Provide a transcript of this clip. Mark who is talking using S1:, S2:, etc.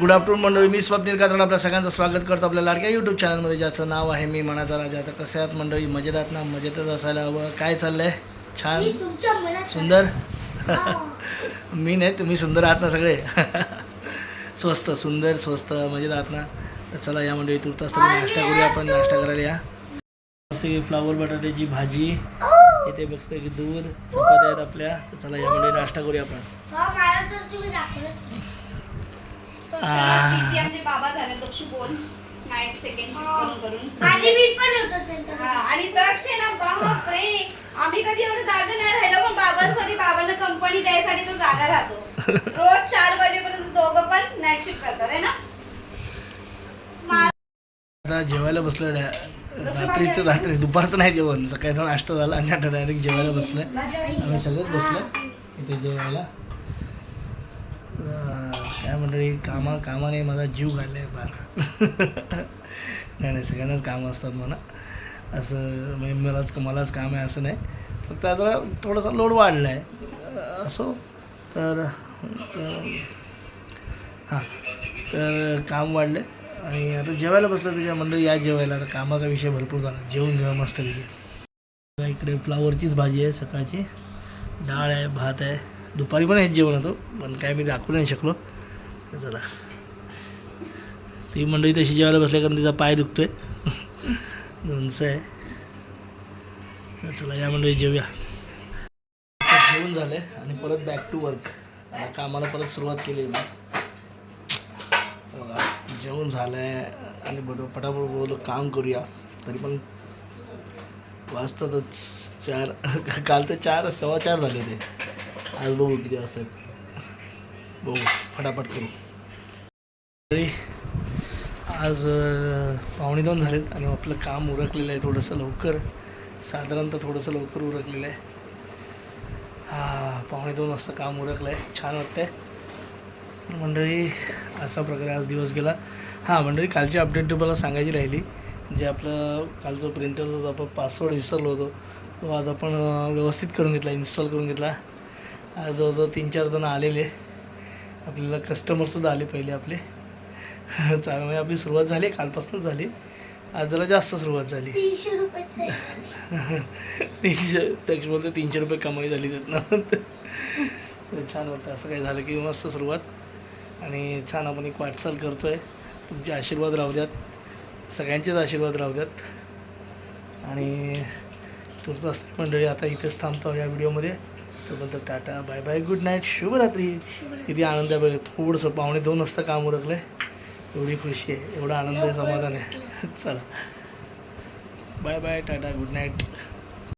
S1: Good afternoon मंडळी. मी स्वप्नील कात्रण आपल्या सगळ्यांचं स्वागत करतो आपल्या लाडक्या यूट्यूब चॅनलमध्ये ज्याचं नाव आहे मी मनाचा राजा. आता कसं आहात मंडळी? मजेत आहात ना? मजेतच असायला हवं. काय चाललंय? छान? सुंदर. मी नाही. तुम्ही सुंदर आहात ना सगळे? स्वस्त सुंदर स्वस्त मजेत आहात ना? तर चला या मंडळी तुर्त असताना नाश्ता करूया आपण. नाश्ता करायला या. मस्त फ्लावर बटाट्याची भाजी. इथे बघतो की दूध चपात्या आहेत आपल्या. तर चला या मंडळी नाश्ता करूया आपण.
S2: मला तर तुम्ही दाखवलंच नाही.
S1: आ.
S3: बिझी आमचे बाबा झाले दक्ष बोल नाईट सेकंड शिफ्ट करून करून.
S2: आणि मी पण होतो त्यांच्या
S3: आणि दक्ष आहे ना बापरे आम्ही कधी एवढं जागा नाही राहिलो पण बाबांसाठी बाबांना कंपनी द्यायसाठी तो जागा राहतो. रोज चार वाजेपर्यंत दोघं पण नाईट शिफ्ट करतात आहे ना?
S1: आता जेवायला बसलो रात्रीचं रात्री. दुपारचं नाही जेवण सकाळचा नाश्ता झाला आणि आता डायरेक्ट जेवायला बसलोय. आम्ही सगळेच बसलो इथे जेवायला. काय मंडळी कामा कामाने माझा जीव काढलाय फार. नाही नाही सगळ्यांनाच काम असतात म्हणा. असं म्हणजे मलाच मलाच काम आहे असं नाही. फक्त आता थोडासा लोड वाढला आहे असो तर हां तर काम वाढलं आणि आता जेवायला बसलं त्याच्या मंडळी या जेवायला. आता कामाचा विषय भरपूर झाला. जेवून जेव्हा मस्त पैकी इकडे फ्लावरचीच भाजी आहे सकाळची. डाळ आहे भात आहे. दुपारी पण हेच जेवण होतं पण काय मी दाखवू नाही शकलो. चला. ती मंडळी तशी जेवायला बसल्या कारण तिचा पाय दुखतोय. लोणचं आहे. चला या मंडळी जेवूया. जेवण झालं आणि परत बॅक टू वर्क कामाला परत सुरुवात केली मी. जेवण झालं आहे आणि बरोबर पटापट बोललो काम करूया. तरी पण वाजतातच चार. काल तर चार सव्वा चार झाले होते. आज बघू किती वाजतात बघू फटाफट करू. तरी आज पावणे दोन झालेत आणि आपलं काम उरकलेलं आहे थोडंसं लवकर. साधारणतः थोडंसं लवकर उरकलेलं आहे. हा पावणे दोन वाजता काम उरकलं आहे छान वाटतंय. मंडळी असा प्रकारे आज दिवस गेला. हां मंडळी कालची अपडेट तुम्हाला सांगायची राहिली. जे आपलं कालचं प्रिंटरचा आपण पासवर्ड विसरलो होतो तो आज आपण व्यवस्थित करून घेतला इन्स्टॉल करून घेतला. आज जवळजवळ तीन चार जण आलेले. आपल्याला कस्टमरसुद्धा आले पहिले आपले. चांगलं आपली सुरुवात झाली कालपासूनच झाली. आज जरा जास्त सुरुवात झाली.
S2: तीनशे
S1: त्याच्या बोलते तीनशे रुपये कमाई झाली त्यातनं. छान वाटतं असं काही झालं की मस्त सुरुवात. आणि छान आपण एक वाटचाल करतो आहे तुमचे आशीर्वाद राहू द्यात. सगळ्यांचेच आशीर्वाद राहू द्यात. आणि तुर्तास मंडळी आता इथेच थांबतो या व्हिडिओमध्ये तोपर्यंत tata bye bye good night शुभरात्री. किती आनंद आहे बघा थोडंसं पाहुणे दोन वाजता काम उरकलं आहे एवढी खुशी आहे एवढा आनंद आहे समाधान आहे. चला. Bye bye tata good night